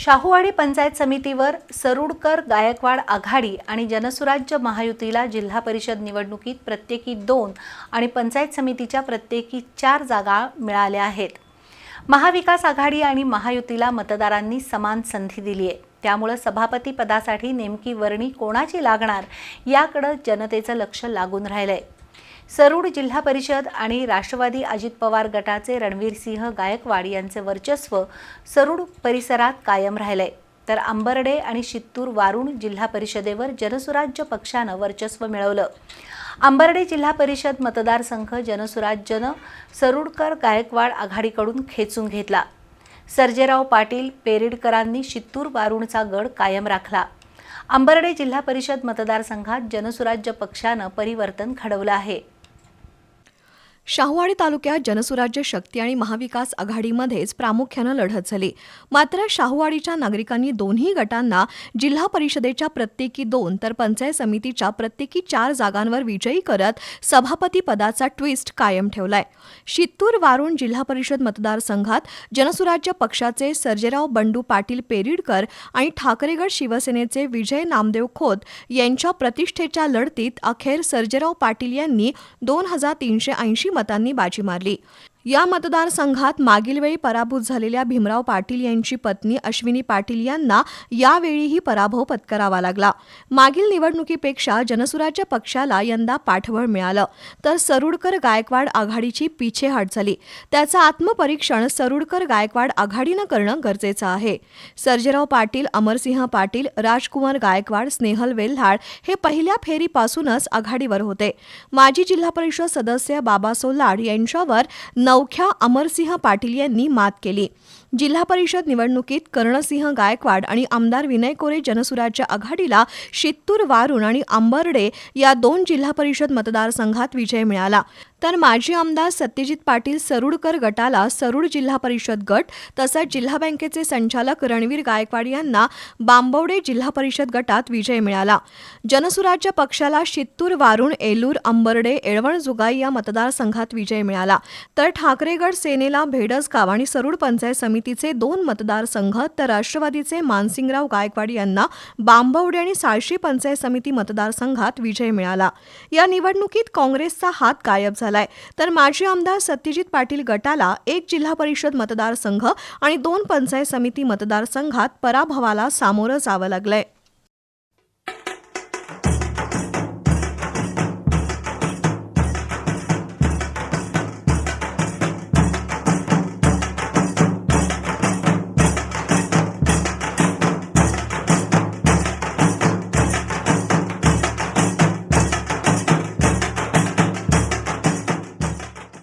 शाहूवाडी पंचायत समितीवर सरुडकर गायकवाड आघाडी आणि जनसुराज्य महायुतीला जिल्हा परिषद निवडणुकीत प्रत्येकी दोन आणि पंचायत समितीच्या प्रत्येकी चार जागा मिळाल्या आहेत. महाविकास आघाडी आणि महायुतीला मतदारांनी समान संधी दिली आहे. त्यामुळं सभापती पदासाठी नेमकी वर्णी कोणाची लागणार याकडं जनतेचं लक्ष लागून राहिलंय. सरूड जिल्हा परिषद आणि राष्ट्रवादी अजित पवार गटाचे रणवीर सिंह गायकवाड यांचे वर्चस्व सरूड परिसरात कायम राहिलंय. तर अंबर्डे आणि शित्तूर वारुण जिल्हा परिषदेवर जनसुराज्य पक्षानं वर्चस्व मिळवलं. अंबर्डे जिल्हा परिषद मतदारसंघ जनसुराज्यनं सरुडकर गायकवाड आघाडीकडून खेचून घेतला. सर्जेराव पाटील पेरिडकरांनी शित्तूर वारुणचा गड कायम राखला. अंबर्डे जिल्हा परिषद मतदारसंघात जनसुराज्य पक्षानं परिवर्तन घडवलं आहे. शाहूवाडी तालुक्यात जनसुराज्य शक्ती आणि महाविकास आघाडीमध्येच प्रामुख्यानं लढत झाली. मात्र शाहूवाडीच्या नागरिकांनी दोन्ही गटांना जिल्हा परिषदेच्या प्रत्येकी दोन तर पंचायत समितीच्या प्रत्येकी चार जागांवर विजयी करत सभापती पदाचा ट्विस्ट कायम ठेवलाय. शित्तूर वारुण जिल्हा परिषद मतदारसंघात जनसुराज्य पक्षाचे सर्जेराव बंडू पाटील पेरिडकर आणि ठाकरेगड शिवसेनेचे विजय नामदेव खोत यांच्या प्रतिष्ठेच्या लढतीत अखेर सर्जेराव पाटील यांनी दोन हजार तीनशे ऐंशी मतांनी बाजी मारली. या मतदारसंघात मागील वेळी पराभूत झालेल्या भीमराव पाटील यांची पत्नी अश्विनी पाटील यांना यावेळीही पराभव पत्करावा लागला. मागील निवडणुकीपेक्षा जनसुराज्य पक्षाला यंदा पाठबळ मिळालं. तर सरुडकर गायकवाड आघाडीची पिछेहाट झाली. त्याचं आत्मपरीक्षण सरुडकर गायकवाड आघाडीनं करणं गरजेचं आहे. सर्जेराव पाटील अमरसिंह पाटील राजकुमार गायकवाड स्नेहल वेल्हाड हे पहिल्या फेरीपासूनच आघाडीवर होते. माजी जिल्हा परिषद सदस्य बाबा सोलाड यांच्यावर नवख्या अमरसिंह पाटील यांनी मात केली. जिल्हा परिषद निवडणुकीत कर्णसिंह गायकवाड आणि आमदार विनय कोरे जनसुराच्या आघाडीला शित्तूर वारुण आणि आंबर्डे या दोन जिल्हा परिषद मतदारसंघात विजय मिळाला. तर माजी आमदार सत्यजित पाटील सरुडकर गटाला सरुड जिल्हा परिषद गट तसंच जिल्हा बँकेचे संचालक रणवीर गायकवाड यांना बांबवडे जिल्हा परिषद गटात विजय मिळाला. जनसुराज्य पक्षाला शित्तूर वारुण एलूर अंबर्डे एळवणजुगाई या मतदारसंघात विजय मिळाला. तर ठाकरेगड सेनेला भेडसगाव आणि सरुड पंचायत समिती समितीचे दोन मतदारसंघ तर राष्ट्रवादीचे मानसिंगराव गायकवाड यांना बांबवडे आणि साळशी पंचायत समिती मतदारसंघात विजय मिळाला. या निवडणुकीत काँग्रेसचा हात गायब झालाय. तर माजी आमदार सत्यजित पाटील गटाला एक जिल्हा परिषद मतदारसंघ आणि दोन पंचायत समिती मतदारसंघात पराभवाला सामोरं जावं लागलंय.